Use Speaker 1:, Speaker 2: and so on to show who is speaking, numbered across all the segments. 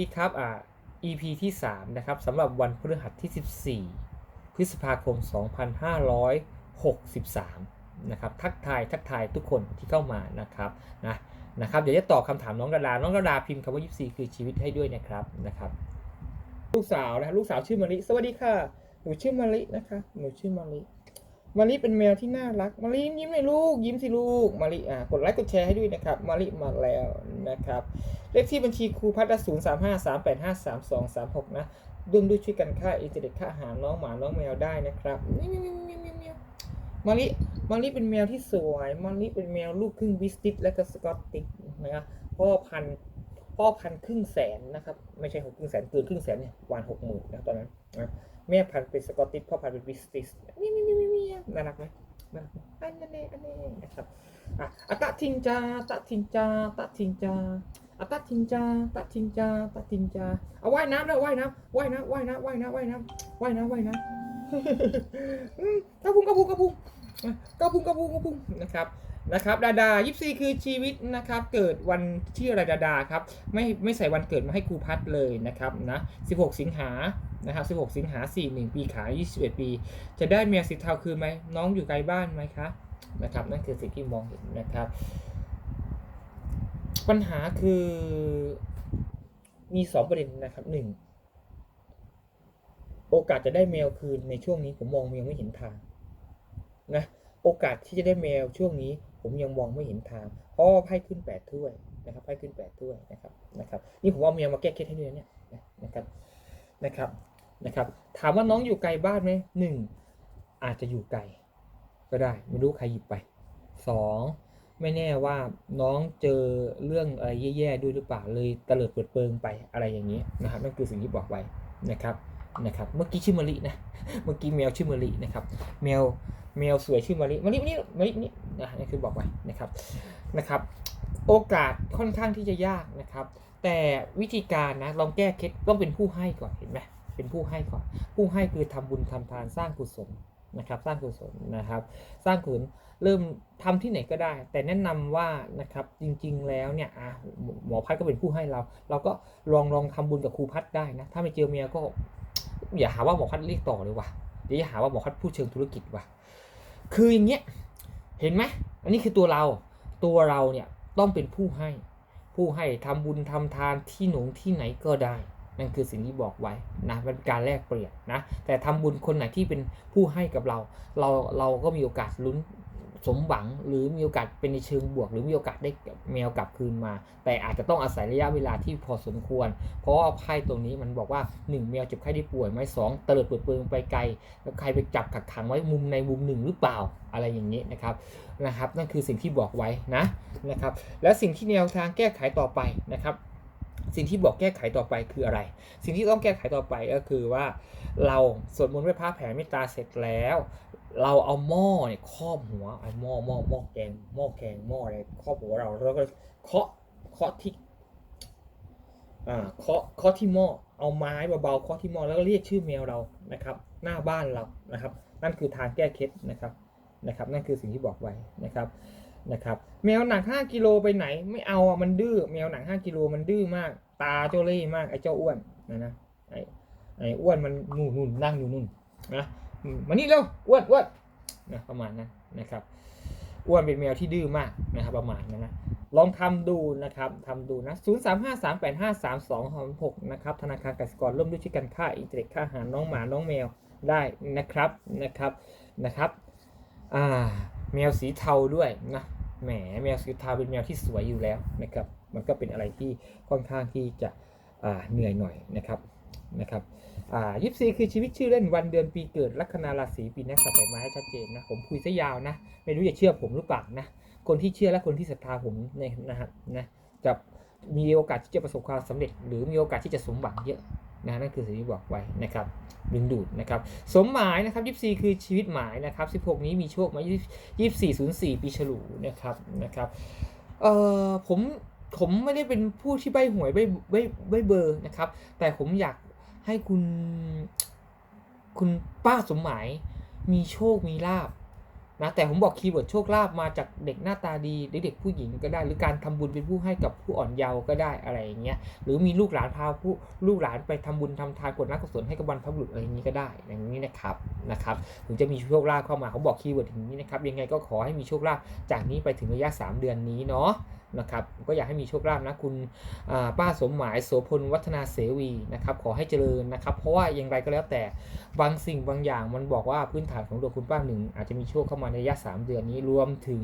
Speaker 1: ดีครับอ่า EP ที่ 3 นะครับสำหรับวันพฤหัสที่ 14 พฤษภาคม 2563 นะครับ ทักทาย ทักทายทุกคนที่เข้ามานะครับนะนะครับ เดี๋ยวจะตอบคำถามน้องดาดา น้องดาดาพิมพ์คำว่า 24 คือชีวิตให้ด้วยนะครับนะครับ ลูกสาวนะลูกสาวชื่อมะลิสวัสดีค่ะ หนูชื่อมะลินะคะหนูชื่อมะลิมะลิเป็นแมวที่น่ารักมะลิยิ้มเลยลูกยิ้มสิลูกมะลิอ่ากดไลค์กดแชร์ให้ด้วยนะครับมะลิมาแล้วนะครับ เลขที่บัญชีครูพัฒน์ศูนย์สามห้าสามแปดห้าสามสองสามหกนะร่วมด้วยช่วยกันค่าอินเทอร์เน็ตค่าอาหารน้องหมาน้องแมวได้นะครับนี่นี่นี่นี่นี่มาลิมาลิเป็นแมวที่สวยมาลิเป็นแมวลูกครึ่งวิสติสและก็สกอตติชนะครับพ่อพันธุ์พ่อพันธุ์ครึ่งแสนนะครับไม่ใช่หกครึ่งแสนเกินครึ่งแสนเนี่ยวันหกหมื่นนะตอนนั้นนะแม่พันธุ์เป็นสกอตติชพ่อพันธุ์เป็นวิสติสนี่นี่นี่นี่น่ารักไหมน่ารักไหมอันนั้อันนี้นะครับอะอะตะทิงจาตะทิงจาตะทิงจา อะตัดทิงจาตัดทิงจาตัดทิงจาเอาว่ายน้ำแล้วว่ายน้ำว่ายน้ำว่ายน้ำว่ายน้ำว่ายน้ำว่ายน้ำว่ายน้ำกระพุ้งกระพุ้งกระพุ้งกระพุ้งกระพุ้งกระพุ้งนะครับนะครับดาดายิปซีคือชีวิตนะครับ เกิดวันที่อะไรดาดาครับไม่ไม่ใส่วันเกิดมาให้ครูพัดเลยนะครับนะ16 สิงหานะครับ16 สิงหา 41 ปีขาย21 ปี จะได้เมียสีเทาคือไหมน้องอยู่ไกลบ้านไหมคะนะครับนั่นคือสิ่งที่มองเห็นนะครับ ปัญหาคือมีสองประเด็นนะครับหนึ่งโอกาสจะได้แมวคืนในช่วงนี้ผมมองยังไม่เห็นทางนะโอกาสที่จะได้แมวช่วงนี้ผมยังมองไม่เห็นทางเพราะไพ่ขึ้นแปดถ้วยนะครับไพ่ขึ้นแปดถ้วยนะครับนะครับนี่ผมว่าแมวมาแก้เคล็ดให้ด้วยเนี่ยนะครับนะครับนะครับ ถามว่าน้องอยู่ไกลบ้านไหมหนึ่งอาจจะอยู่ไกลก็ได้ไม่รู้ใครหยิบไปสอง ไม่แน่ว่าน้องเจอเรื่องอะไรแย่ๆด้วยหรือเปล่าเลยเตลิดเปิดเปิงไปอะไรอย่างนี้นะครับนั่นคือสิ่งที่บอกไว้นะครับนะครับ เมื่อกี้ชื่อมะลินะเมื่อกี้แมวชื่อมะลินะครับแมวแมวสวยชื่อมะลิมะลินี่มะลินี่นะนี่คือบอกไว้นะครับนะครับ โอกาสค่อนข้างที่จะยากนะครับ แต่วิธีการนะลองแก้เคล็ดต้องเป็นผู้ให้ก่อนเห็นไหมเป็นผู้ให้ก่อน ผู้ให้คือทำบุญทำทานสร้างกุศลนะครับ สร้างกุศลนะครับ สร้างกุศล เริ่มทำที่ไหนก็ได้ แต่แนะนำว่านะครับจริงๆแล้วเนี่ยหมอพัดก็เป็นผู้ให้เรา เราก็ลองลองทำบุญกับครูพัดได้นะถ้าไม่เจอเมียก็ อย่าหาว่าหมอพัดเรียกต่อเลยว่ะเดี๋ยวอย่าหาว่าหมอพัดพูดเชิงธุรกิจว่ะคืออย่างเงี้ยเห็นไหมอันนี้คือตัวเราตัวเราเนี่ยต้องเป็นผู้ให้ ผู้ให้ทำบุญทำทานที่หนงที่ไหนก็ได้นั่นคือสิ่งที่บอกไว้นะเป็นการแลกเปลี่ยนนะแต่ทำบุญคนไหนที่เป็นผู้ให้กับเรา เราเราก็มีโอกาสลุ้น สมหวังหรือมีโอกาสเป็นในเชิงบวก หรือมีโอกาสได้แมวกลับคืนมา แต่อาจจะต้องอาศัยระยะเวลาที่พอสมควร เพราะว่าไพ่ตรงนี้มันบอกว่า 1 แมวเจ็บไข้ได้ป่วยไหมสองเตลิดเปิดเปิงไปไกลแล้วใครไปจับกักขังไว้มุมในมุมหนึ่งหรือเปล่าอะไรอย่างนี้นะครับนะครับ นั่นคือสิ่งที่บอกไว้นะนะครับ และสิ่งที่แนวทางแก้ไขต่อไปนะครับสิ่งที่บอกแก้ไขต่อไปคืออะไร สิ่งที่ต้องแก้ไขต่อไปก็คือว่า เราสวดมนต์ไหว้พระแผ่เมตตาเสร็จแล้ว เราเอาหม้อเนี่ยครอบหัวไอ้หม้อหม้อหม้อแกงหม้อแกงหม้ออะไรครอบหัวเราแล้วก็เคาะเคาะที่อ่าเคาะเคาะที่หม้อเอาไม้เบาๆเคาะที่หม้อแล้วก็เรียกชื่อแมวเรานะครับ หน้าบ้านเรานะครับ นั่นคือทางแก้เคล็ดนะครับนะครับ นั่นคือสิ่งที่บอกไว้นะครับนะครับ แมวหนัก 5กิโลไปไหน ไม่เอาอะมันดื้อแมวหนัก 5กิโลมันดื้อมาก ตาเจ้าเล่ห์มากไอ้เจ้าอ้วนนะนะไอ้ไอ้อ้วนมันนู่นนู่นนั่งอยู่นู่นนะ มานี่เร็วอ้วนอ้วนนะประมาณนั้นนะครับอ้วนเป็นแมวที่ดื้อมากนะครับ ประมาณนั้นนะลองทำดูนะครับทำดูนะ 0 3 5 3 8 5 3 2 6นะครับ ธนาคารกสิกรร่วมด้วยช่วยกันค่าอินเทอร์เน็ตค่าอาหารน้องหมา น้องแมวได้นะครับ นะครับ นะครับ อ่า แมวสีเทาด้วยนะ แหม แมวสีเทาเป็นแมวที่สวยอยู่แล้วนะครับ มันก็เป็นอะไรที่ค่อนข้างที่จะ อ่า เหนื่อยหน่อยนะครับ นะครับ อ่ายิปซีคือชีวิตชื่อเล่นวันเดือนปีเกิดลัคนาราศีปีนักสัตว์ใส่ไม้ให้ชัดเจนนะผมคุยซะยาวนะ ไม่รู้จะเชื่อผมหรือเปล่านะ คนที่เชื่อและคนที่ศรัทธาผมเนี่ยนะครับนะจะมีโอกาสที่จะประสบความสำเร็จ หรือมีโอกาสที่จะสมหวังเยอะนะนั่นคือสิ่งที่บอกไว้นะครับดึงดูดนะครับสมหมายนะครับยี่สี่คือชีวิตหมายนะครับสิบหกนี้มีโชคมายี่สี่ศูนย์สี่ปีฉลูนะครับนะครับเอ่อผมผมไม่ได้เป็นผู้ที่ใบหวยใบใบใบเบอร์นะครับ แต่ผมอยาก ให้คุณ คุณป้าสมหมายมีโชคมีลาบนะแต่ผมบอกคีย์เวิร์ดโชคลาภมาจากเด็กหน้าตาดีหรือเด็กผู้หญิงก็ได้ หรือการทำบุญเป็นผู้ให้กับผู้อ่อนเยาว์ก็ได้อะไรอย่างเงี้ยหรือมีลูกหลานพาผู้ลูกหลานไปทำบุญทำทานกดนักกุศลให้กับบรรพบุรุษอะไรอย่างนี้ก็ได้อย่างนี้นะครับนะครับถึงจะมีโชคลาภเข้ามาเขาบอกคีย์เวิร์ดอย่างนี้นะครับยังไงก็ขอให้มีโชคลาภจากนี้ไปถึงระยะ 3 เดือนนี้เนาะ นะครับก็อยากให้มีโชคลาภนะคุณป้าสมหมายโสพลวัฒนาเสวีนะครับขอให้เจริญนะครับเพราะว่าอย่างไรก็แล้วแต่บางสิ่งบางอย่างมันบอกว่าพื้นฐานของตัวคุณป้าหนึ่งอาจจะมีโชคเข้ามาในระยะ 3 เดือนนี้รวมถึง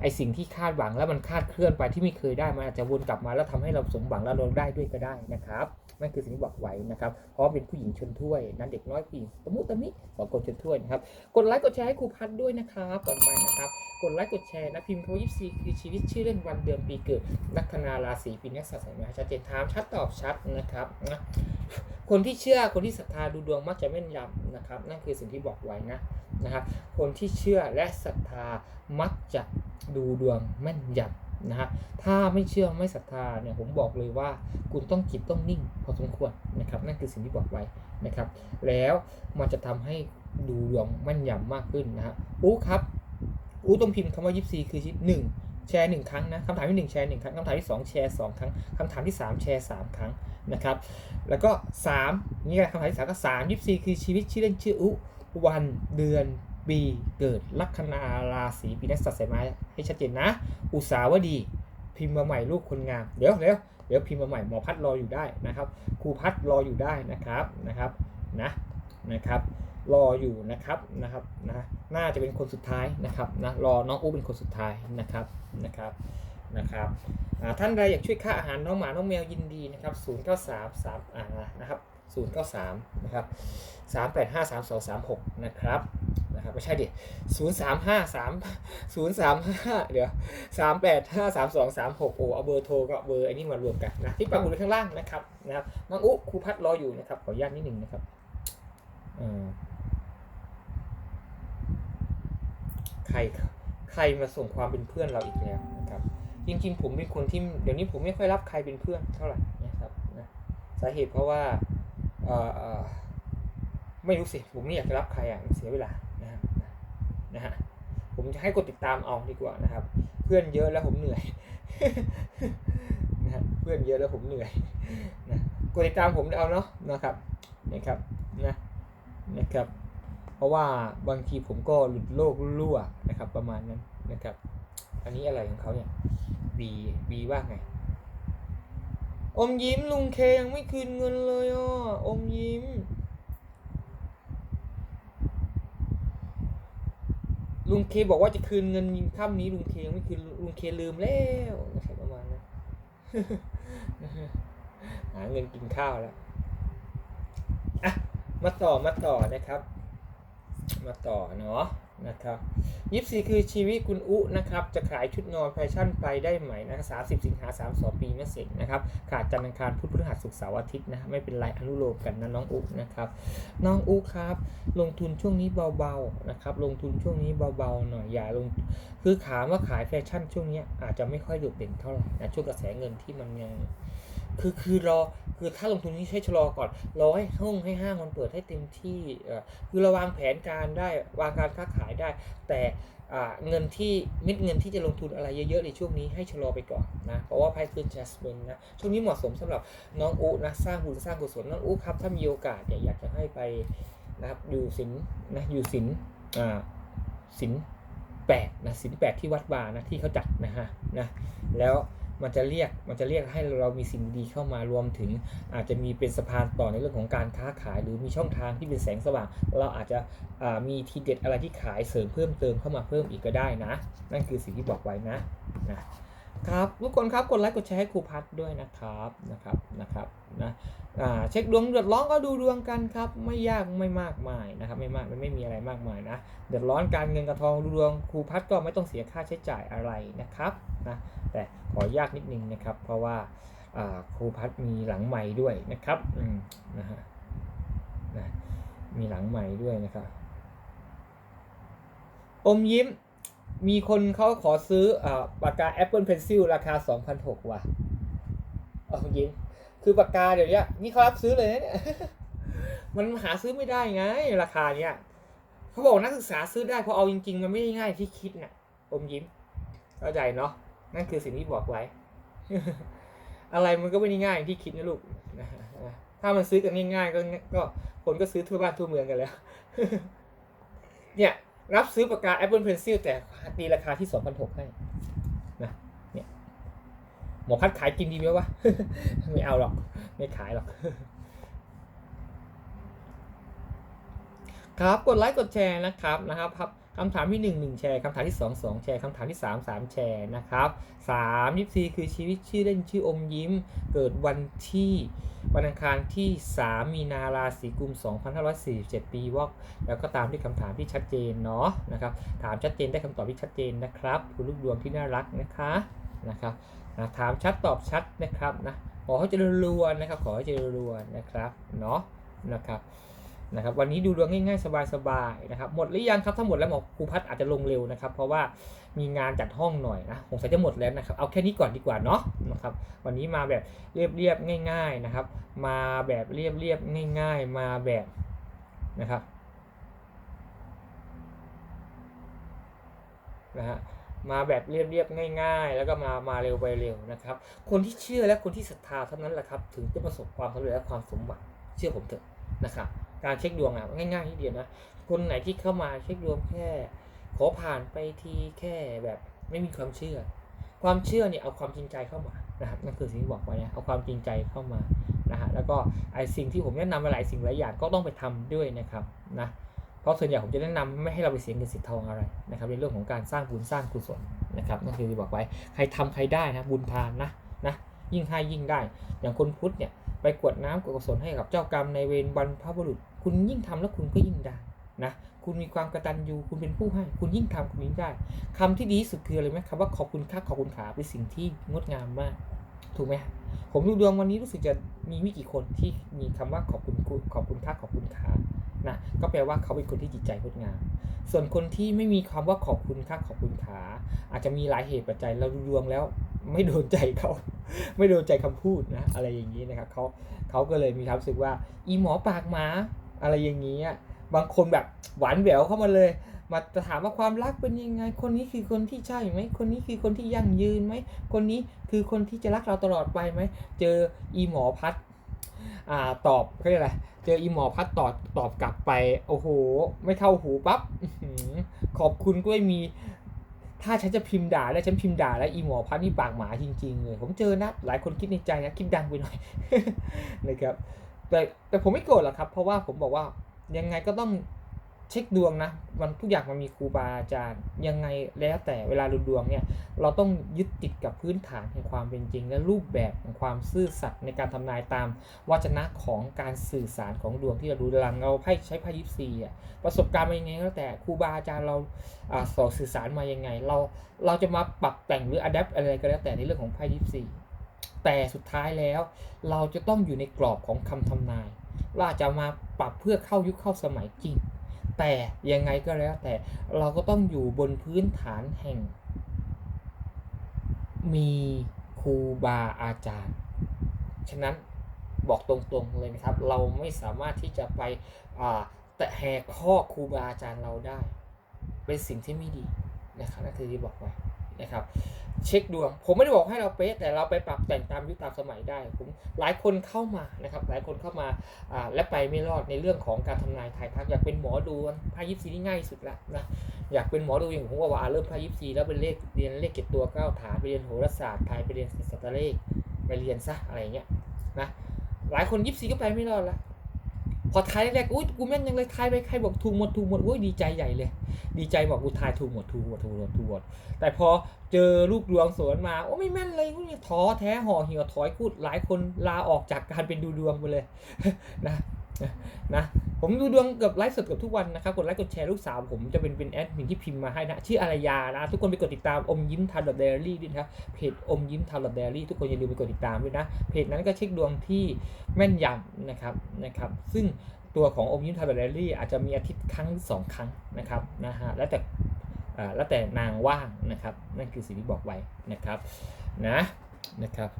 Speaker 1: ไอสิ่งที่คาดหวังแล้วมันคาดเคลื่อนไปที่ไม่เคยได้มันอาจจะวนกลับมาแล้วทำให้เราสมหวังแล้วเราได้ด้วยก็ได้นะครับ นั่นคือสิ่งที่บอกไว้นะครับเพราะเป็นผู้หญิงชนถ้วยนั้นเด็กน้อยผู้หญิงตะมุตะมิสองคนชนถ้วยนะครับกดไลค์กดแชร์ให้ครูพัดด้วยนะครับก่อนไปนะครับกดไลค์กดแชร์นะพิมพ์คำว่ายี่สี่คือชีวิตชื่อเล่นวันเดือนปีเกิดลัคนาราศีปีนักษัตริย์สายมาชัดเจนถามชัดตอบชัดนะครับนะคนที่เชื่อคนที่ศรัทธาดูดวงมักจะแม่นยำนะครับ นั่นคือสิ่งที่บอกไว้นะนะครับคนที่เชื่อและศรัทธามักจะดูดวงแม่นยำ นะฮะถ้าไม่เชื่อไม่ศรัทธาเนี่ยผมบอกเลยว่าคุณต้องจิตต้องนิ่งพอสมควรนะครับนั่นคือสิ่งที่บอกไว้นะครับ แล้วมันจะทำให้ดูดวงแม่นยำมากขึ้นนะฮะอู้ครับอู้ต้องพิมพ์คำว่ายิปซีคือชิปหนึ่งแชร์หนึ่งครั้งนะคำถามที่หนึ่งแชร์หนึ่งครั้งคำถามที่สองแชร์สองครั้งคำถามที่สามแชร์สามครั้งนะครับ แล้วก็3นี่ไงคำถามที่สามก็3 24คือชีวิตชื่อเล่นชื่ออุวันเดือน ปีเกิดลัคนาราศีปีนักสัตว์สายไม้ให้ชัดเจนนะ อุตสาวดี พิมพ์มาใหม่ลูกคนงาม เดี๋ยวเดี๋ยวเดี๋ยวพิมพ์มาใหม่หมอพัดรออยู่ได้นะครับครูพัดรออยู่ได้นะครับนะครับนะนะครับรออยู่นะครับนะครับนะน่าจะเป็นคนสุดท้ายนะครับนะรอน้องอู้เป็นคนสุดท้ายนะครับนะครับนะครับท่านใดอยากช่วยค่าอาหารน้องหมาน้องแมวยินดีนะครับ0 9 3 3อ่านะครับ 0 9 3 นะครับ 3 8 5 3 2 3 6 นะครับนะครับไม่ใช่ดิ 0 3 5 3 0 3 5 เดี๋ยว 3 8 5 3 2 3 6 โอ้เอาเบอร์โทรกับเบอร์ไอ้นี่มารวมกันนะที่ปักหมุดข้างล่างนะครับนะครับน้องอุ๊ครูพัดรออยู่นะครับ ขออนุญาตนิดหนึ่งนะครับเออใครใครมาส่งความเป็นเพื่อนเราอีกแล้วนะครับจริงๆผมเป็นคนที่เดี๋ยวนี้ผมไม่ค่อยรับใครเป็นเพื่อนเท่าไหร่นะครับนะสาเหตุเพราะว่า ไม่รู้สิผมไม่อยากจะรับใครอะมันเสียเวลานะฮะนะฮะผมจะให้กดติดตามเอาดีกว่านะครับ เพื่อนเยอะแล้วผมเหนื่อยนะฮะเพื่อนเยอะแล้วผมเหนื่อยนะกดติดตามผมเอาเนาะนะครับนะครับนะนะครับ เพราะว่าบางทีผมก็หลุดโลกรั่วนะครับ ประมาณนั้นนะครับ อันนี้อะไรของเขาเนี่ยบีบีว่าไง อมยิ้มลุงเคยังไม่คืนเงินเลยอะอมยิ้ม ลุงเคบอกว่าจะคืนเงินค่ำนี้ลุงเคยังไม่คืนลุงเคลืมแล้วนะครับประมาณนั้นหาเงินกินข้าวแล้วอะมาต่อมาต่อนะครับ มาต่อเนาะ นะครับยิปซีคือชีวิตคุณอุนะครับ จะขายชุดนอนแฟชั่นไปได้ไหมนะครับสามสิบสิงหาสามสองปีมะเสงนะครับ ขาดจันทร์อังคารพุธพฤหัสศุกร์เสาร์อาทิตย์นะ ไม่เป็นไรอนุโลมกันนะน้องอุนะครับ น้องอุครับ ลงทุนช่วงนี้เบาๆนะครับ ลงทุนช่วงนี้เบาๆหน่อยอย่าลง คือขามว่าขายแฟชั่นช่วงนี้อาจจะไม่ค่อยโดดเด่นเท่าไหร่นะช่วงกระแสเงินที่มันยังคือคือรอ คือถ้าลงทุนนี่ใช้ชะลอก่อนรอให้ห้องให้ห้างมันเปิดให้เต็มที่คือเราวางแผนการได้วางการค้าขายได้ แต่เงินที่ม็ดเงินที่จะลงทุนอะไรเยอะๆในช่วงนี้ให้ชะลอไปก่อนนะเพราะว่าไพ่ขึ้นจัสมินนะช่วงนี้เหมาะสมสำหรับน้องอุนะสร้างบุญสร้างกุศลน้องอุครับถ้ามีโอกาสเนี่ยอยากจะให้ไปนะครับอยู่ศิลนะอยู่ศิลอ่าศิลแปดนะศิลแปดที่วัดบานะที่เขาจัดนะฮะนะแล้ว มันจะเรียกมันจะเรียกให้เรามีสิ่งดีเข้ามารวมถึง อาจจะมีเป็นสะพานต่อในเรื่องของการค้าขาย หรือมีช่องทางที่เป็นแสงสว่าง เราอาจจะมีทีเด็ดอะไรที่ขายเสริมเพิ่มเติมเข้ามาเพิ่มอีกก็ได้นะ นั่นคือสิ่งที่บอกไว้นะนะ ครับทุกคนครับกดไลค์กดแชร์ให้ครูพัดด้วยนะครับนะครับนะครับนะเช็คดวงเดือดร้อนก็ดูดวงกันครับ ไม่ยากไม่มากมายนะครับ ไม่มากไม่มีอะไรมากมายนะเดือดร้อนการเงินกระทองดูดวงครูพัดก็ไม่ต้องเสียค่าใช้จ่ายอะไรนะครับนะแต่ขอยากนิดนึงนะครับ เพราะว่าครูพัดมีหลังใหม่ด้วยนะครับอืมนะฮะนะมีหลังใหม่ด้วยนะครับ อมยิ้ม มีคนเขาขอซื้ออปากกา Apple Pencil ราคา 2,600ว่ะอมยิ้มคือปากกาเดี๋ยวนี้นี่เขารับซื้อเลยนะเนี่ยมันหาซื้อไม่ได้ไง ราคาเนี้ยเขาบอกนักศึกษาซื้อได้พราะเอาจริง ๆ มันไม่ได้ง่ายที่คิดน่ะอมยิ้มเข้าใจเนาะนั่นคือสิ่งที่บอกไว้ อะไรมันก็ไม่ได้ง่ายอย่างที่คิดนะลูกถ้ามันซื้อกันง่าย ๆ ก็ก็คนก็ซื้อทั่วบ้านทั่วเมืองกันแล้ว เนี่ย รับซื้อปากกา Apple Pencil แต่ตีราคาที่2,600ให้นะเนี่ยหมอพัดขายกินดีไหมวะ ไม่เอาหรอก ไม่ขายหรอก ครับกดไลค์กดแชร์นะครับนะครับ คำถามที่ 1 1 แชร์คำถามที่ 2 2 แชร์คำถามที่ 3 3 แชร์นะครับ3 24 คือชีวิตชื่อเล่นชื่ออมยิ้ม เกิดวันที่วันอังคารที่ 3 มีนาราศีกุม 2547 ปีวอกแล้วก็ตามที่คำถามที่ชัดเจนเนาะนะครับถามชัดเจนได้คำตอบที่ชัดเจนนะครับคุณลูกดวงที่น่ารักนะคะนะครับนะถามชัดตอบชัดนะครับนะขอให้เจริญรวนนะครับ ขอให้เจริญรวนนะครับเนาะนะครับ นะครับวันนี้ดูดวงง่ายๆ สบายๆนะครับหมดหรือยังครับถ้าหมดแล้วหมอครูพัดอาจจะลงเร็วนะครับ เพราะว่ามีงานจัดห้องหน่อยนะสงสัจะหมดแล้วนะครับเอาแค่นี้ก่อนดีกว่าเนาะนะครับวันนี้มาแบบเรียบๆง่าย ๆนะครับ มาแบบเรียบๆง่าย ๆ มาแบบนะครับนะฮะมาแบบเรียบๆง่าย ๆ แล้วก็มามาเร็วไปเร็วนะครับ คนที่เชื่อและคนที่ศรัทธาเท่านั้นแหละครับ ถึงจะประสบความสำเร็จและความสมหวังเชื่อผมเถอะนะครับ การเช็คดวงอะง่ายๆทีเดียวนะคนไหนที่เข้ามาเช็คดวงแค่ ขอผ่านไปทีแค่แบบไม่มีความเชื่อ ความเชื่อเนี่ยเอาความจริงใจเข้ามานะครับนั่นคือสิ่งที่บอกไว้นะเอาความจริงใจเข้ามานะฮะแล้วก็ไอสิ่งที่ผมแนะนำมาหลายสิ่งหลายอย่างก็ต้องไปทำด้วยนะครับนะเพราะส่วนใหญ่ผมจะแนะนำไม่ให้เราไปเสียเงินเสียทองอะไรนะครับในเรื่องของการสร้างบุญสร้างกุศลนะครับนั่นคือที่บอกไว้ใครทำใครได้นะบุญทานนะนะยิ่งให้ยิ่งได้ อย่างคนพุทธเนี่ยไปกวดน้ำกรวดกุศลให้กับเจ้ากรรมในเวรบรรพบุรุษ คุณยิ่งทำแล้วคุณก็ยิ่งได้นะคุณมีความกระตัญญูคุณเป็นผู้ให้ คุณยิ่งทำคุณยิ่งได้คำที่ดีสุดคืออะไรไหมคำว่าขอบคุณค่าขอบคุณขาเป็นสิ่งที่งดงามมาก ถูกไหมผมดูดวงวันนี้รู้สึกจะมีไม่กี่คนที่มีคำว่าขอบคุณคุณขอบคุณค่าขอบคุณขานะก็แปลว่าเขาเป็นคนที่จิตใจงดงาม ส่วนคนที่ไม่มีคำว่าขอบคุณค่าขอบคุณขา อาจจะมีหลายเหตุปัจจัยเราดูดวงแล้วไม่โดนใจเขา ไม่โดนใจคำพูดนะอะไรอย่างนี้นะครับเขาเขาก็เลยมีความรู้สึกว่า อีหมอปากหมา อะไรอย่างนี้อะบางคนแบบหวานแหววเข้ามาเลย มาถามว่าความรักเป็นยังไง คนนี้คือคนที่ใช่ไหม คนนี้คือคนที่ยั่งยืนไหม คนนี้คือคนที่จะรักเราตลอดไปไหม เจออีหมอพัดอ่าตอบเขาเรียกอะไร เจออีหมอพัดตอบตอบกลับไป โอ้โห ไม่เข้าหูปั๊บขอบคุณก็ไม่มี ถ้าฉันจะพิมพ์ด่าแล้วฉันพิมพ์ด่าแล้วอีหมอพัดนี่ปากหมาจริงๆเลย ผมเจอนะ หลายคนคิดในใจนะ คิดดังไปหน่อยนะครับ แต่แต่ผมไม่โกรธหรอกครับ เพราะว่าผมบอกว่ายังไงก็ต้องเช็คดวงนะมันทุกอย่างมันมีครูบาอาจารย์ยังไงแล้วแต่เวลาดูดวงเนี่ยเราต้องยึดติดกับพื้นฐานแห่งความเป็นจริง และรูปแบบของความซื่อสัตย์ในการทำนายตามวจนะของการสื่อสารของดวงที่เราดูลังเราไพ่ใช้ไพ่ยิปซีอะประสบการณ์มายังไงก็แล้วแต่ครูบาอาจารย์เราอ่าสอนสื่อสารมายังไง เราเราจะมาปรับแต่งหรืออัดแอปอะไรก็แล้วแต่ในเรื่องของไพ่ยิปซี แต่สุดท้ายแล้ว เราจะต้องอยู่ในกรอบของคำทำนายเราจะมาปรับเพื่อเข้ายุคเข้าสมัยจริง แต่ยังไงก็แล้วแต่เราก็ต้องอยู่บนพื้นฐานแห่ง มีครูบาอาจารย์ ฉะนั้นบอกตรงๆเลยนะครับ เราไม่สามารถที่จะไปแตะแหกข้อครูบาอาจารย์เราได้ เป็นสิ่งที่ไม่ดีนะครับนั่นคือที่บอกไว้นะครับ เช็คดวง ผมไม่ได้บอกให้เราเป๊ะแต่เราไปปรับแต่งตามยุคตามสมัยได้ผมหลายคนเข้ามานะครับ หลายคนเข้ามาอ่าและไปไม่รอดในเรื่องของการทำนายทายทักอยากเป็นหมอดูพายิปซีนี่ง่ายสุดละนะอยากเป็นหมอดูอย่างผมว่าว่าเริ่มพายิปซีแล้วเป็นเลขเรียนเลขเจ็ดตัวเก้าฐานไปเรียนโหราศาสตร์ไทยไปเรียนสัตว์เลขไปเรียนซะอะไรเงี้ยนะหลายคนยิปซีก็ไปไม่รอดละ พอทายแรกๆอุ้ยกูแม่นยังเลยทายไปใครบอกถูกหมดถูกหมดอุ้ยดีใจใหญ่เลย ดีใจบอกกูทายถูกหมดถูกหมดถูกหมดถูกหมดแต่พอเจอลูกดวงสวนมาโอ้ไม่แม่นเลยกูเนี่ยท้อแท้ห่อเหี่ยวถอยพูดหลายคนลาออกจากการเป็นดูดวงไปเลยนะ นะผมดูดวงเกือบไลฟ์สดเกือบทุกวันนะครับกดไลค์กดแชร์ลูกสาวผมจะเป็นเป็นแอดมินที่พิมพ์มาให้นะ ชื่ออารยานะ ทุกคนไปกดติดตามอมยิ้มทาร์ดเดลี่ด้วยนะครับเพจอมยิ้มทาร์ดเดลี่ทุกคนอย่าลืมไปกดติดตามด้วยนะ เพจนั้นก็เช็คดวงที่แม่นยำนะครับนะครับซึ่งตัวของอมยิ้มทาร์ดเดลี่อาจจะมีอาทิตย์ครั้งสองครั้งนะครับนะฮะแล้วแต่อ่าแล้วแต่นางว่างนะครับ นั่นคือสิ่งที่บอกไว้นะครับนะนะครับ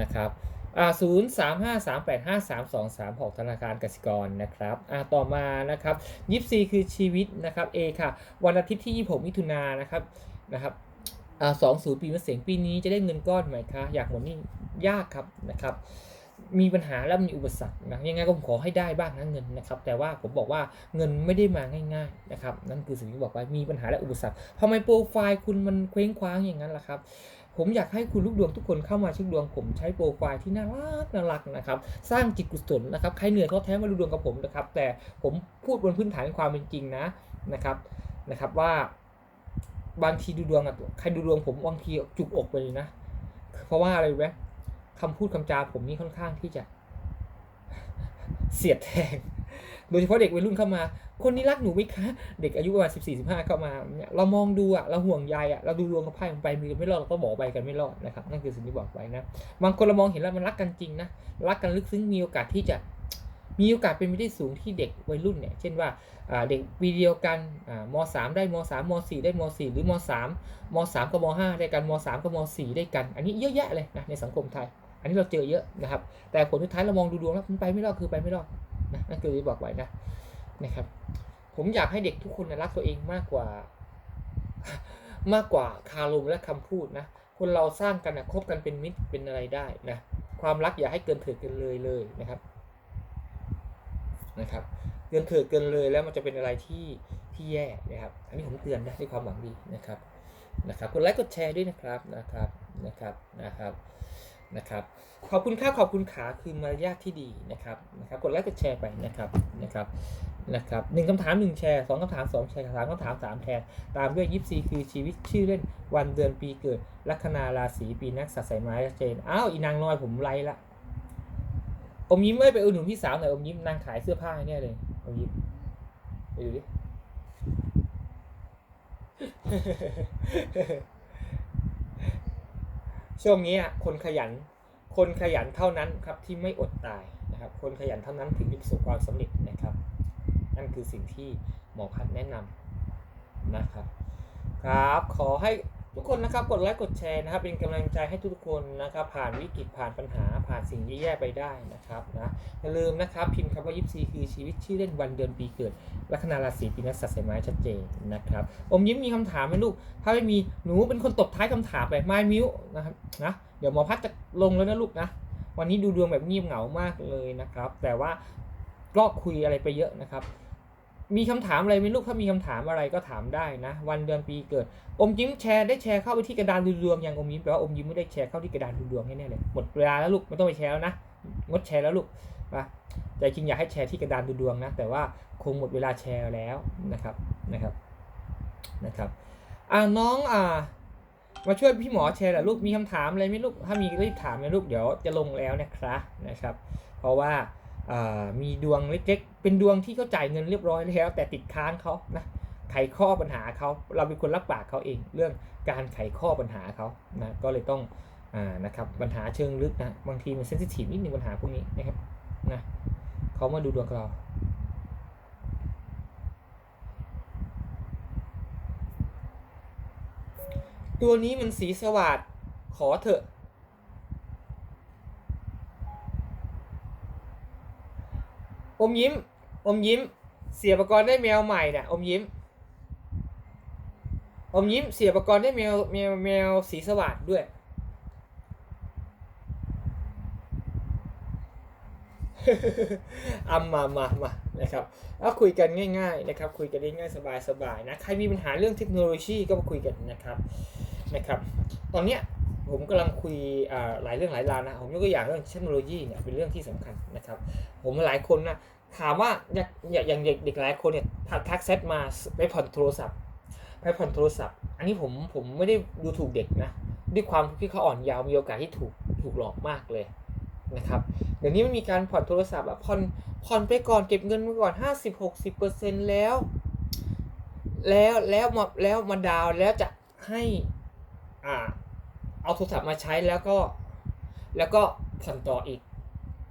Speaker 1: นะครับ ศูนย์สามห้าสามแปดห้าสามสองสามหกธนาคารกสิกรนะครับอ่าต่อมานะครับยิปซีคือชีวิตนะครับเอค่ะ วันอาทิตย์ที่26มิถุนายนนะครับนะครับอ่าสองศูนย์ปีมะเสงปีนี้จะได้เงินก้อนไหมคะ อยากหมดนี่ยากครับนะครับมีปัญหาและมีอุปสรรคนะยังไงก็ผมขอให้ได้บ้างนะเงินนะครับ แต่ว่าผมบอกว่าเงินไม่ได้มาง่ายๆนะครับนั่นคือสิ่งที่บอกไว้มีปัญหาและอุปสรรคทำไมโปรไฟล์คุณมันเคว้งคว้างอย่างนั้นล่ะครับ ผมอยากให้คุณลูกดวงทุกคนเข้ามาเช็คดวงผมใช้โปรไฟล์ที่น่ารักน่ารักนะครับ สร้างจิตกุศลนะครับใครเหนื่อยท้อแท้มาดูดวงกับผมนะครับ แต่ผมพูดบนพื้นฐานความเป็นจริงนะนะครับนะครับว่าบางทีดูดวงอะใครดูดวงผมบางทีจุกอกไปเลยนะ เพราะว่าอะไรรู้ไหมคำพูดคำจาผมนี่ค่อนข้างที่จะ เสียดแทง โดยเฉพาะเด็กวัยรุ่นเข้ามา คนนี้รักหนูไหมคะ เด็กอายุประมาณสิบสี่สิบห้าเข้ามาเนี่ยเรามองดูอะเราห่วงใยอะเราดูดวงกับไพ่มันไปมีกันไม่รอดเราก็บอกไปกันไม่รอดนะครับนั่นคือสิ่งที่บอกไว้นะบางคนเรามองเห็นแล้วมันรักกันจริงนะรักกันลึกซึ้งมีโอกาสที่จะมีโอกาสเป็นไปได้สูงที่เด็กวัยรุ่นเนี่ย เช่นว่าเด็กปีเดียวกันมสามได้มสามมสี่ได้มสี่หรือมสามมสามกับมห้าได้กันมสามกับมสี่ได้กัน อันนี้เยอะแยะเลยนะในสังคมไทย อันนี้เราเจอเยอะนะครับ แต่ผลสุดท้ายเรามองดูดวงแล้วมันไปไม่รอดคือไปไม่รอด นะนั่นคือที่บอกไว้นะนะครับ ผมอยากให้เด็กทุกคนนะรักตัวเองมากกว่ามากกว่าคารมและคำพูดนะ คนเราสร้างกันนะคบกันเป็นมิตรเป็นอะไรได้นะความรักอย่าให้เกินเถิดเกินเลยเลยนะครับนะครับเกินเถิดเกินเลยแล้วมันจะเป็นอะไรที่ที่แย่นะครับ อันนี้ผมเตือนนะด้วยความหวังดีนะครับนะครับกดไลค์กดแชร์ด้วยนะครับนะครับนะครับนะครับ นะครับ ขอบคุณค่าขอบคุณขาคือมารยาทที่ดีนะครับนะครับกดไลค์กดแชร์ไปนะครับนะครับนะครับหนึ่งคำถามหนึ่งแชร์สองคำถามสองแชร์สามคำถามสามแชร์ตามด้วยยิปซีคือชีวิตชื่อเล่นวันเดือนปีเกิดลัคนาราศีปีนักสัตว์สายไม้ชัดเจนอ้าวอีนางน้อยผมไล่ละอมยิ้มเอ้ยไปอุดหนุนพี่สาวหน่อยอมยิ้มนางขายเสื้อผ้าเนี่ยเลยอมยิ้มไปดูดิ ช่วงนี้คนขยัน คนขยันเท่านั้นครับที่ไม่อดตายนะครับ คนขยันเท่านั้นถึงจะประสบความสำเร็จนะครับ นั่นคือสิ่งที่หมอพัดแนะนำนะครับ ครับขอให้ ทุกคนนะครับกดไลค์กดแชร์นะครับ เป็นกำลังใจให้ทุกคนนะครับ ผ่านวิกฤตผ่านปัญหาผ่านสิ่งแย่ๆไปได้นะครับนะอย่าลืมนะครับพิมพ์คำว่ายิปซีคือชีวิตชื่อเล่นวันเดือนปีเกิดลัคนาราศีปีนักสัตว์สายไม้ชัดเจนนะครับอมยิ้มมีคำถามไหมลูก ถ้าไม่มีหนูเป็นคนตบท้ายคำถามไปไม้มิวนะครับนะเดี๋ยวหมอพัดจะลงแล้วนะลูกนะวันนี้ดูดวงแบบเงียบเหงามากเลยนะครับ แต่ว่าก็คุยอะไรไปเยอะนะครับ มีคำถามอะไรไหมลูกถ้ามีคำถามอะไรก็ถามได้นะ วันเดือนปีเกิด อมยิ้มแชร์ได้แชร์เข้าไปที่กระดานดูดวงอย่างอมยิ้มแปลว่าอมยิ้มไม่ได้แชร์เข้าที่กระดานดูดวงแน่ๆเลยหมดเวลาแล้วลูกไม่ต้องไปแชร์แล้วนะงดแชร์แล้วลูกนะแต่จริงอยากให้แชร์ที่กระดานดูดวงนะ แต่ว่าคงหมดเวลาแชร์แล้วนะครับนะครับนะครับอ่าน้องอ่ามาช่วยพี่หมอแชร์แหละลูกมีคำถามอะไรไหมลูกถ้ามีรีบถามนะลูกเดี๋ยวจะลงแล้วนะครับนะครับ เพราะว่า มีดวงเล็กๆ เป็นดวงที่เขาจ่ายเงินเรียบร้อยแล้วแต่ติดค้างเขานะไขข้อปัญหาเขาเราเป็นคนรับปากเขาเอง เรื่องการไขข้อปัญหาเขานะก็เลยต้องอ่านะครับปัญหาเชิงลึกนะบางทีมันเซนซิทีฟนิดนึงปัญหาพวกนี้นะครับนะเขามาดูดวงเราตัวนี้มันสีสวัสดขอเถอะ มยิ้ม อมยิ้ม เสียประกรณ์ได้แมวใหม่เนี่ยอมยิ้ม อมยิ้ม เสียประกรณ์ได้แมวแมวแมวสีสวัสดด้วย เอามามามานะครับแล้วคุยกันง่ายๆนะครับ คุยกันได้ง่ายสบายๆนะ ใครมีปัญหาเรื่องเทคโนโลยีก็มาคุยกันนะครับ นะครับ ตอนเนี้ย ผมกำลังคุยหลายเรื่องหลายราวนะ ผมยกตัวอย่างเรื่องเทคโนโลยีเนี่ยเป็นเรื่องที่สำคัญนะครับ ผมหลายคนนะถามว่าอย่างเด็กหลายคนเนี่ยทักแชทมาไปผ่อนโทรศัพท์ไปผ่อนโทรศัพท์ อันนี้ผมผมไม่ได้ดูถูกเด็กนะด้วยความที่เขาอ่อนยาวมีโอกาสที่ถูกถูกหลอกมากเลยนะครับเดี๋ยวนี้มันมีการผ่อนโทรศัพท์อะผ่อนผ่อนไปก่อนเก็บเงินไว้ก่อน 50 60เปอร์เซ็นต์แล้ว แล้วแล้วมาแล้วมาดาวแล้วจะให้อ่า เอาโทรศัพท์มาใช้แล้วก็ แล้วก็ผ่อนต่ออีก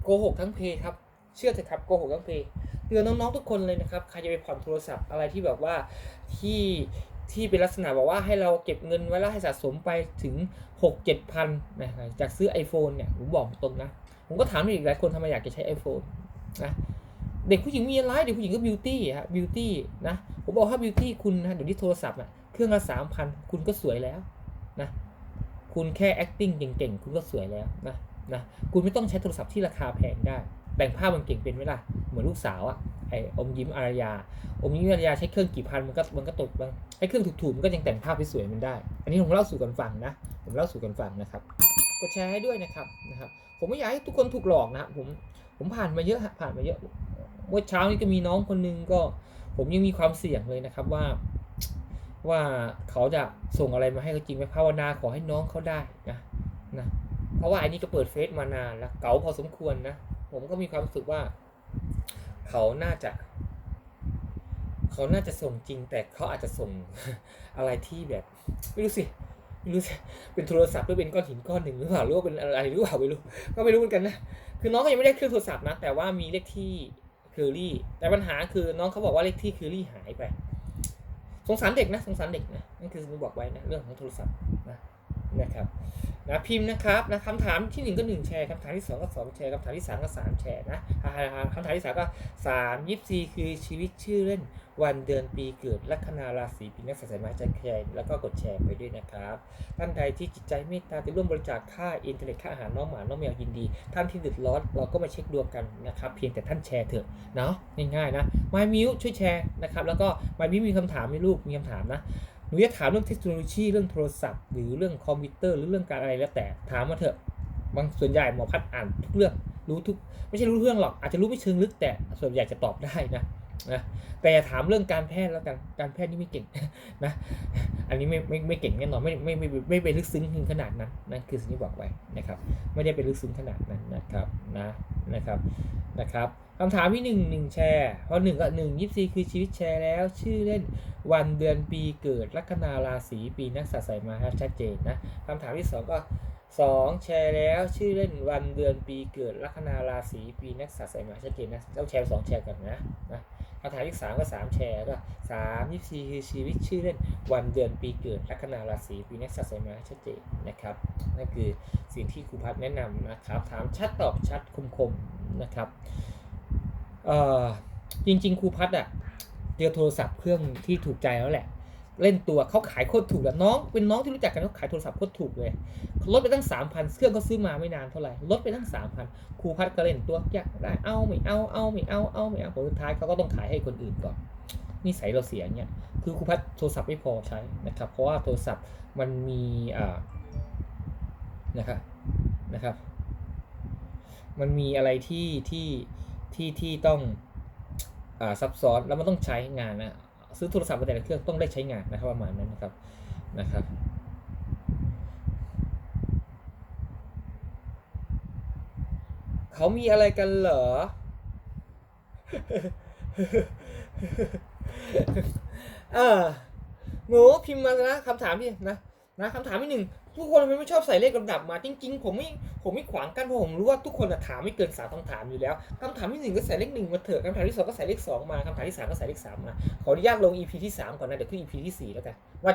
Speaker 1: โกหกทั้งเพย์ครับเชื่อเถอะครับโกหกทั้งเพย์เตือนน้องๆทุกคนเลยนะครับใครจะไปผ่อนโทรศัพท์อะไรที่แบบว่าที่ที่เป็นลักษณะบอกว่าให้เราเก็บเงินไว้แล้วให้สะสมไปถึง 6 7พันนะจากซื้อ iPhone เนี่ยผมบอกตรงนะ ผมก็ถามอีกหลายคนทำไมอยากจะใช้ iPhone นะเด็กผู้หญิงมีอะไรเด็กผู้หญิงก็บิวตี้ฮะบิวตี้นะผมบอกว่าบิวตี้คุณนะเดี๋ยวนี้โทรศัพท์อะเครื่องละสามพันคุณก็สวยแล้วนะ คุณแค่ acting เก่งๆ คุณก็สวยแล้วนะนะ คุณไม่ต้องใช้โทรศัพท์ที่ราคาแพงได้ แต่งภาพมันเก่งเป็นไหมล่ะ เหมือนลูกสาวอะไออมยิ้มอารยา อมยิ้มอารยาใช้เครื่องกี่พันมันก็มันก็ตกบางไอเครื่องถูกๆมันก็ยังแต่งภาพให้สวยมันได้ อันนี้ผมเล่าสู่กันฟังนะ ผมเล่าสู่กันฟังนะครับ กดแชร์ให้ด้วยนะครับนะครับ ผมไม่อยากให้ทุกคนถูกหลอกนะผมผมผ่านมาเยอะผ่านมาเยอะ เมื่อเช้านี้ก็มีน้องคนหนึงก็ ผมยังมีความเสี่ยงเลยนะครับว่า ว่าเขาจะส่งอะไรมาให้เขาจริงไหมภาวนาขอให้น้องเขาได้นะนะเพราะว่าอันนี้ก็เปิดเฟซมานานแล้วเก๋าพอสมควรนะผมก็มีความรู้สึกว่า เขาน่าจะ เขาน่าจะส่งจริง แต่เขาอาจจะส่งอะไรที่แบบไม่รู้สิไม่รู้สิเป็นโทรศัพท์หรือเป็นก้อนหินก้อนหนึ่งหรือเปล่าหรือว่าเป็นอะไรหรือเปล่าไม่รู้ ก็ไม่รู้เหมือนกันนะคือน้องก็ยังไม่ได้เครื่องโทรศัพท์นะแต่ว่ามีเลขที่เคอรี่แต่ปัญหาคือน้องเขาบอกว่าเลขที่เคอรี่หายไป สงสารเด็กนะสงสารเด็กนะนั่นคือผมบอกไว้นะเรื่องของโทรศัพท์นะนะครับ นะพิมพ์นะครับนะคำถามที่หนึ่งก็หนึ่งแชร์คำถามที่สองก็สองแชร์คำถามที่สามก็สามแชร์นะคำถามที่สามก็สามยิปซีคือชีวิตชื่อเล่น วันเดือนปีเกิดลัคนาราศีปีนักศึกษาไม้ใจแคร์แล้วก็กดแชร์ไปด้วยนะครับท่านใดที่จิตใจเมตตาจะร่วมบริจาคค่าอินเทอร์เน็ตค่าอาหารน้องหมาน้องแมวยินดี ท่านที่เดือดร้อนเราก็มาเช็คดวงกันนะครับเพียงแต่ท่านแชร์เถอะเนาะง่ายๆนะมายมิวช่วยแชร์นะครับแล้วก็มายมิวมีคำถามไหมลูกมีคำถามนะ หนูจะถามเรื่องเทคโนโลยีเรื่องโทรศัพท์ หรือเรื่องคอมพิวเตอร์หรือเรื่องการอะไรแล้วแต่ถามมาเถอะบางส่วนใหญ่หมอพัดอ่านทุกเรื่องรู้ทุกไม่ใช่รู้เรื่องหรอกอาจจะรู้ไม่เชิงลึกแต่ส่วนใหญ่จะตอบได้นะนะแต่ถามเรื่องการแพทย์แล้วกันการแพทย์นี่ไม่เก่งนะอันนี้ไม่ไม่ไม่เก่งแน่นอนไม่ไม่ไม่ไม่ไม่ไปลึกซึ้งถึงขนาดนั้นนั่นคือสิ่งที่บอกไว้นะครับ ไม่ได้ไปลึกซึ้งขนาดนั้นนะครับนะนะครับนะครับ คำถามที่หนึ่งหนึ่งแชร์เพราะหนึ่งก็หนึ่งยี่สี่คือชีวิตแชร์แล้ว ชื่อเล่นวันเดือนปีเกิดลัคนาราศีปีนักษัตริย์ใส่มาให้ชัดเจนนะคำถามที่สองก็สองแชร์แล้วชื่อเล่นวันเดือนปีเกิดลัคนาราศีปีนักษัตริย์ใส่มาชัดเจนนะต้องแชร์สองแชร์กันนะนะคำถามที่สามก็สามแชร์ก็สามยี่สี่คือชีวิตชื่อเล่นวันเดือนปีเกิดลัคนาราศีปีนักษัตริย์ใส่มาให้ชัดเจนนะครับนั่นคือสิ่งที่ครูพัฒน์แนะนำนะครับถามชัดตอบชัดคมๆนะครับ เออจริง ๆ ครูพัฒน์อะเจอโทรศัพท์เครื่องที่ถูกใจแล้วแหละ เล่นตัวเขาขายโคตรถูกแล้วน้องเป็นน้องที่รู้จักกันเขาขายโทรศัพท์โคตรถูกเลยลดไปตั้งสามพันเครื่องเขาซื้อมาไม่นานเท่าไหร่ลดไปตั้งสามพันครูพัฒน์ก็เล่นตัวอยากได้เอาไม่เอาเอาไม่เอาเอาไม่เอาผลสุดท้ายเขาก็ต้องขายให้คนอื่นก่อนนิสัยเราเสียเนี่ยคือครูพัฒน์โทรศัพท์ไม่พอใช้นะครับ เพราะว่าโทรศัพท์มันมีอ่านะครับนะครับ มันมีอะไรที่ที่ ที่ที่ต้องอ่าซับซ้อนแล้วมันต้องใช้งานนะซื้อโทรศัพท์มาแต่ละเครื่องต้องได้ใช้งานนะครับประมาณนั้นนะครับนะครับเขามีอะไรกันเหรอ เออหนูพิมพ์มานะคำถามที่นะนะคำถามที่หนึ่ง ทุกคนมันไม่ชอบใส่เลขลำดับมา จริง ๆ ผมไม่ผมไม่ขวางกันเพราะผมรู้ว่าทุกคนถามไม่เกินสามคำถามอยู่แล้วคำถามที่หนึ่งก็ใส่เลขหนึ่งมาเถอะคำถามที่สองก็ใส่เลขสองมาคำถามที่สามก็ใส่เลขสามมาขออนุญาตลง EP ที่สามก่อนนะเดี๋ยวขึ้น EP ที่สี่แล้วกันว่า